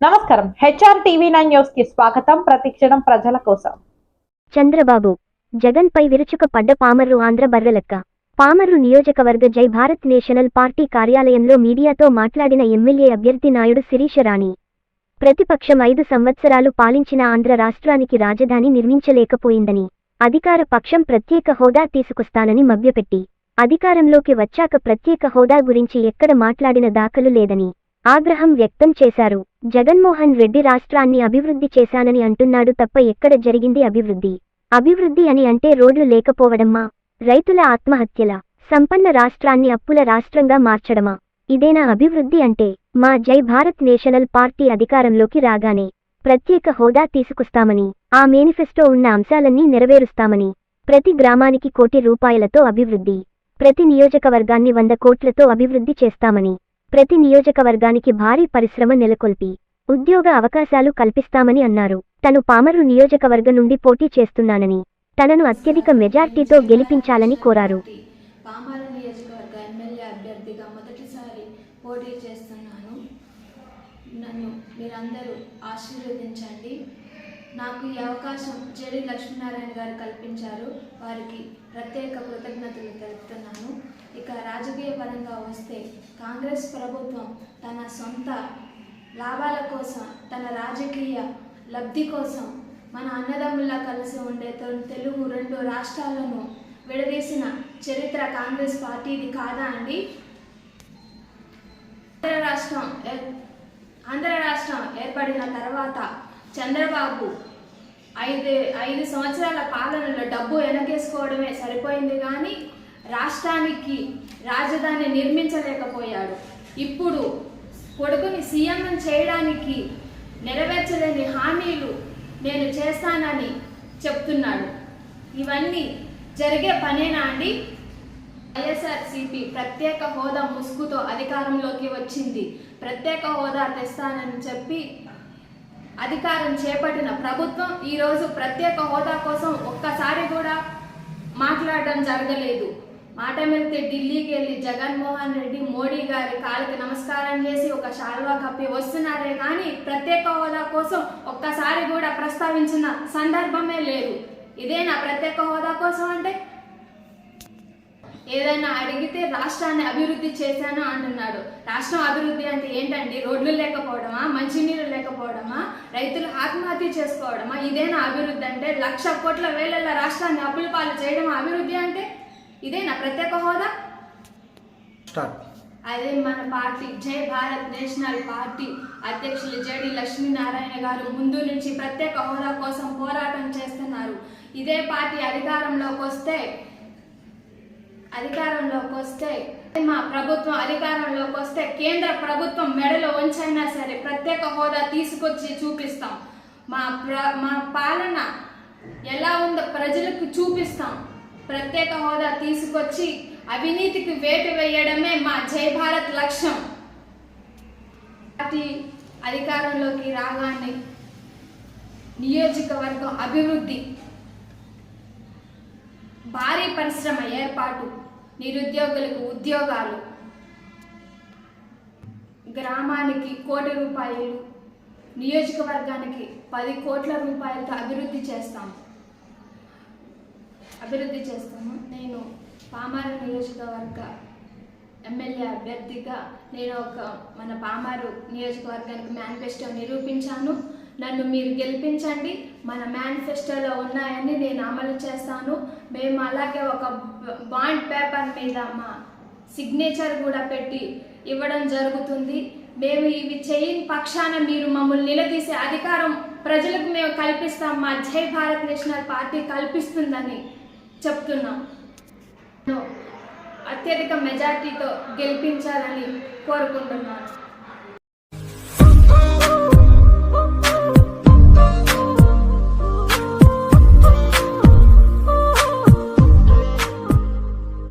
నమస్కారం. HR TV nine న్యూస్కి స్వాగతం. ప్రతిక్షణం ప్రజల కోసం. చంద్రబాబు జగన్పై విరుచుకుపడ్డ పామర్రు ఆంధ్ర బర్రెలెక్క. పామర్రు నియోజకవర్గ జై భారత్ నేషనల్ పార్టీ కార్యాలయంలో మీడియాతో మాట్లాడిన ఎమ్మెల్యే అభ్యర్థి నాయుడు శిరీషరాణి ప్రతిపక్షం ఐదు సంవత్సరాలు పాలించిన ఆంధ్ర రాష్ట్రానికి రాజధాని నిర్మించలేకపోయిందని అధికార పక్షం ప్రత్యేక హోదా తీసుకొస్తానని మభ్యపెట్టి అధికారంలోకి వచ్చాక ప్రత్యేక హోదా గురించి ఎక్కడ మాట్లాడిన దాఖలు లేదని ఆగ్రహం వ్యక్తం చేశారు. జగన్మోహన్ రెడ్డి రాష్ట్రాన్ని అభివృద్ధి చేశానని అంటున్నాడు తప్ప ఎక్కడ జరిగింది అభివృద్ధి? అభివృద్ధి అని అంటే రోడ్లు లేకపోవడమా? రైతుల ఆత్మహత్యల సంపన్న రాష్ట్రాన్ని అప్పుల రాష్ట్రంగా మార్చడమా? ఇదేనా అభివృద్ధి అంటే? మా జై భారత్ నేషనల్ పార్టీ అధికారంలోకి రాగానే ప్రత్యేక హోదా తీసుకొస్తామని ఆ మేనిఫెస్టో ఉన్న అంశాలన్నీ నెరవేరుస్తామని ప్రతి గ్రామానికి కోటి రూపాయలతో అభివృద్ధి ప్రతి నియోజకవర్గాన్ని వంద కోట్లతో అభివృద్ధి చేస్తామని ప్రతి నియోజకవర్గానికి భారీ పరిశ్రమ నెలకొల్పి ఉద్యోగ అవకాశాలు కల్పిస్తామని అన్నారు. తను పామరు నియోజకవర్గం నుండి పోటీ చేస్తున్నానని తనను అత్యధిక మెజార్టీతో గెలిపించాలని కోరారు. నియోజకవర్గ ఎమ్మెల్యే అభ్యర్థిగా మొదటిసారి పోటీ చేస్తున్నాను. నన్ను మీరందరూ ఆశీర్వదించండి. నాకు ఈ అవకాశం జడి లక్ష్మీనారాయణ గారు కల్పించారు. వారికి ప్రత్యేక కృతజ్ఞతలు తెలుపుతున్నాను. ఇక రాజకీయ పరంగా వస్తే కాంగ్రెస్ ప్రభుత్వం తన సొంత లాభాల కోసం తన రాజకీయ లబ్ధి కోసం మన అన్నదమ్ముల్లా కలిసి ఉండే తెలుగు రెండు రాష్ట్రాలను విడదీసిన చరిత్ర కాంగ్రెస్ పార్టీది కాదా అండి? ఆంధ్ర రాష్ట్రం ఆంధ్ర రాష్ట్రం ఏర్పడిన తర్వాత చంద్రబాబు ఐదు ఐదు సంవత్సరాల పాలనలో డబ్బు వెనకేసుకోవడమే సరిపోయింది కానీ రాష్ట్రానికి రాజధాని నిర్మించలేకపోయాడు. ఇప్పుడు కొడుకుని సీఎం చేయడానికి నెరవేర్చలేని హామీలు నేను చేస్తానని చెప్తున్నాడు. ఇవన్నీ జరిగే పనేనా అండి? వైఎస్ఆర్సీపీ ప్రత్యేక హోదా ముసుగుతో అధికారంలోకి వచ్చింది. ప్రత్యేక హోదా తెస్తానని చెప్పి అధికారం చేపట్టిన ప్రభుత్వం ఈరోజు ప్రత్యేక హోదా కోసం ఒక్కసారి కూడా మాట్లాడడం జరగలేదు. మాట వెళ్తే ఢిల్లీకి వెళ్ళి జగన్మోహన్ రెడ్డి మోడీ గారి కాళ్ళకి నమస్కారం చేసి ఒక శాల్వా కప్పి వస్తున్నారే కానీ ప్రత్యేక హోదా కోసం ఒక్కసారి కూడా ప్రస్తావించిన సందర్భమే లేదు. ఇదే నా ప్రత్యేక హోదా కోసం అంటే ఏదైనా అడిగితే రాష్ట్రాన్ని అభివృద్ధి చేశాను అంటున్నాడు. రాష్ట్రం అభివృద్ధి అంటే ఏంటండి? రోడ్లు లేకపోవడమా? మంచినీళ్ళు లేకపోవడమా? రైతులు ఆత్మహత్య చేసుకోవడమా? ఇదేనా అభివృద్ధి అంటే లక్ష కోట్ల వేలల రాష్ట్రాన్ని అప్పుల పాలు చేయడం అభివృద్ధి అంటే ఇదేనా? ప్రత్యేక హోదా? అదే మన party. Jai Bharat national party అధ్యక్షులు జడి లక్ష్మీనారాయణ గారు ముందు నుంచి ప్రత్యేక హోదా కోసం పోరాటం చేస్తున్నారు. ఇదే పార్టీ అధికారంలోకి వస్తే అధికారంలోకి వస్తే మా ప్రభుత్వం అధికారంలోకి వస్తే కేంద్ర ప్రభుత్వం మెడలో ఉంచైనా సరే ప్రత్యేక హోదా తీసుకొచ్చి చూపిస్తాం. మా ప్ర మా పాలన ఎలా ఉందో ప్రజలకు చూపిస్తాం. ప్రత్యేక హోదా తీసుకొచ్చి అవినీతికి వేటు వేయడమే మా జై భారత్ లక్ష్యం. పార్టీ అధికారంలోకి రాగానే నియోజకవర్గం అభివృద్ధి భారీ పరిశ్రమ ఏర్పాటు నిరుద్యోగులకు ఉద్యోగాలు. గ్రామానికి కోటి రూపాయలు నియోజకవర్గానికి పది కోట్ల రూపాయలతో అభివృద్ధి చేస్తాము. అభివృద్ధి చేస్తాము. నేను పామారు నియోజకవర్గ ఎమ్మెల్యే అభ్యర్థిగా నేను ఒక మన పామారు నియోజకవర్గానికి మేనిఫెస్టో నిరూపించాను. నన్ను మీరు గెలిపించండి. మన మేనిఫెస్టోలో ఉన్నాయని నేను అమలు చేస్తాను. మేము అలాగే ఒక బాండ్ పేపర్ మీద మా సిగ్నేచర్ కూడా పెట్టి ఇవ్వడం జరుగుతుంది. మేము ఇవి చేయని పక్షాన మీరు మమ్మల్ని నిలదీసే అధికారం ప్రజలకు మేము కల్పిస్తాం. మా జై భారత్ నేషనల్ పార్టీ కల్పిస్తుందని చెప్తున్నాం. అత్యధిక మెజార్టీతో గెలిపించాలని కోరుకుంటున్నాను.